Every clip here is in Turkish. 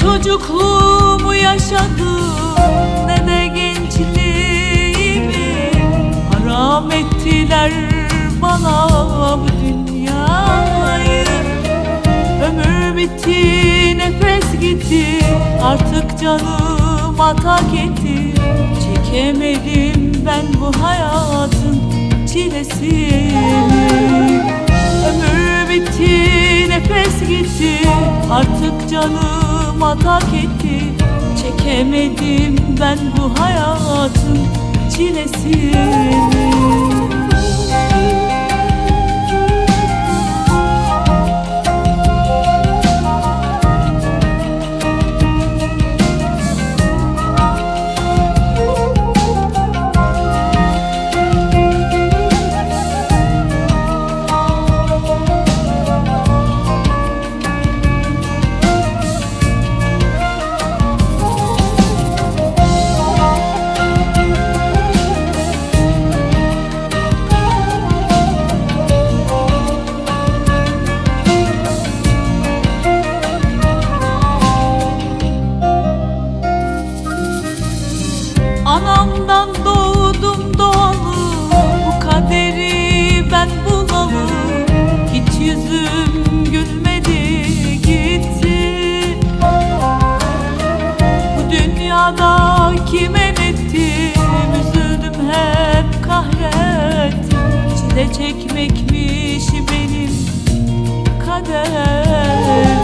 Çocukluğumu yaşadım ne de gençliğimi Haram ettiler bana bu dünyayı. Ömür bitti nefes gitti artık canım atak etti. Çekemedim ben bu hayatın çilesini. Ömür bitti nefes gitti artık canım atak etti Çekemedim ben bu hayatın çilesini Çile çekmekmiş benim kaderim.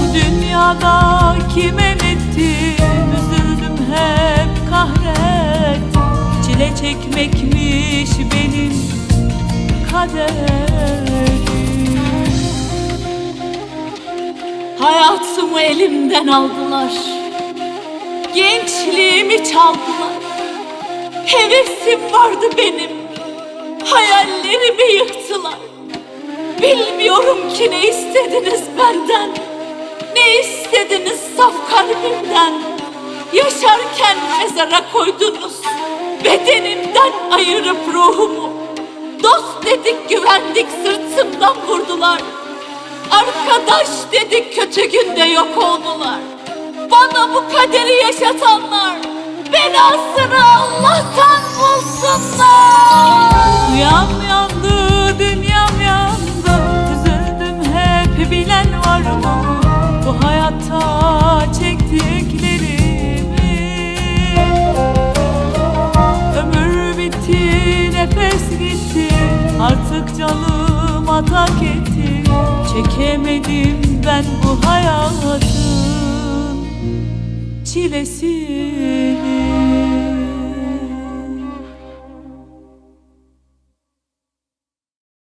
Bu dünyada kime nettim Üzüldüm hep kahrettim Çile çekmekmiş benim kaderim. Hayatımı elimden aldılar. Gençliğimi çaldılar. Hevesim vardı benim Hayallerimi yıktılar Bilmiyorum ki ne istediniz benden. Ne istediniz saf kalbimden. Yaşarken mezara koydunuz. Bedenimden ayırıp ruhumu. Dost dedik güvendik sırtımdan vurdular. Arkadaş dedik kötü günde yok oldular. Bana bu kaderi yaşatanlar Belasını Allah'tan bulsunlar Uyan yandı dünyam yandı. Üzüldüm hep bilen var mı? Bu hayatta çektiklerimi. Ömür bitti nefes gitti. Artık canım atak etti. Çekemedim ben bu hayatın çilesini